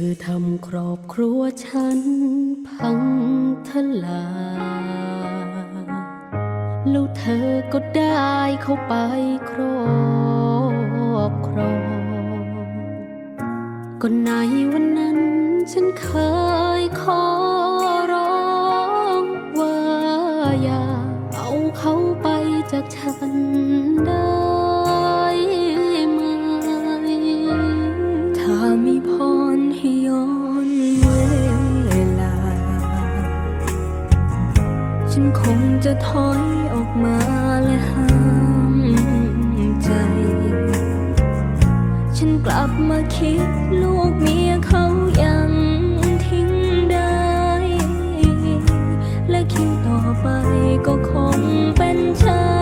อทำครอบครัวฉัน พังทลายแล้วเธอก็ได้เข้าไปครอบครองก็ในวันนั้นฉันเคยขอร้องว่าอย่าเอาเขาไปจากฉันได้ นคงจะถอยออกมาและห้ามใจ ฉันกลับมาคิดลูกเมียเขายังทิ้งได้ และคิวต่อไปก็คงเป็นฉัน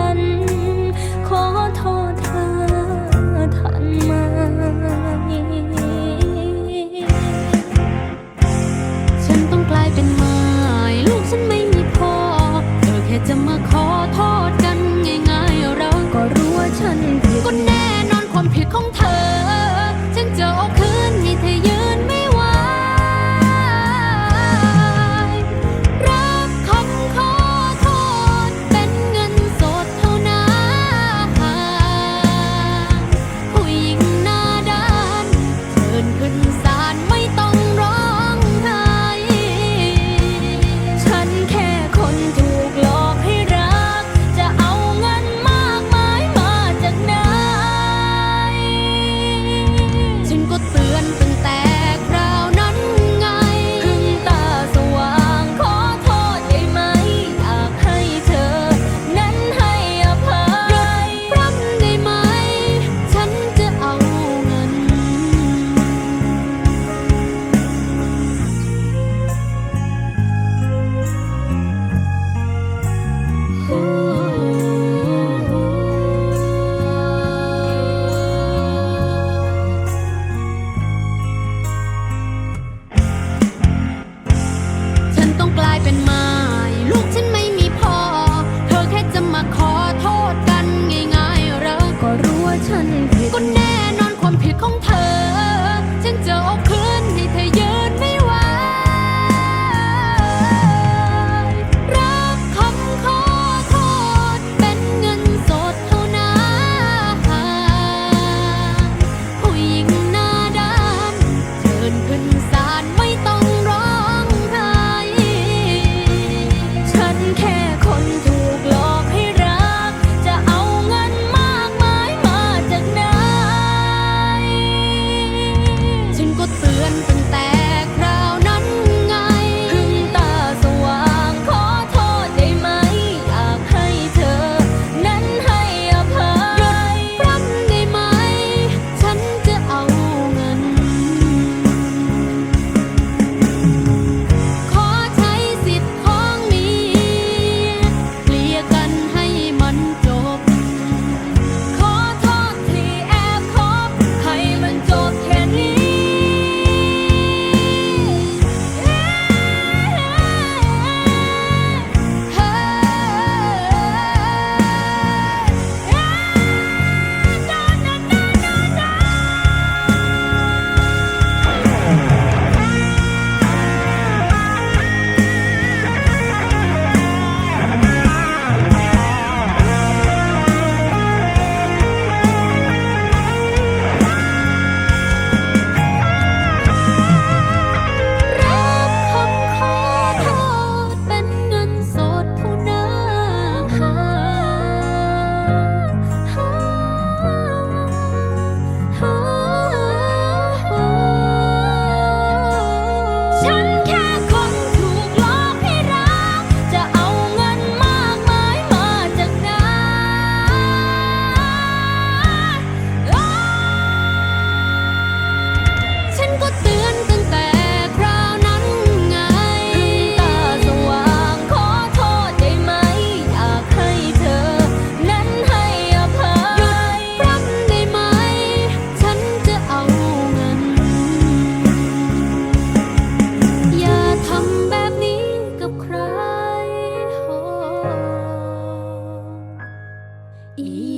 Eee.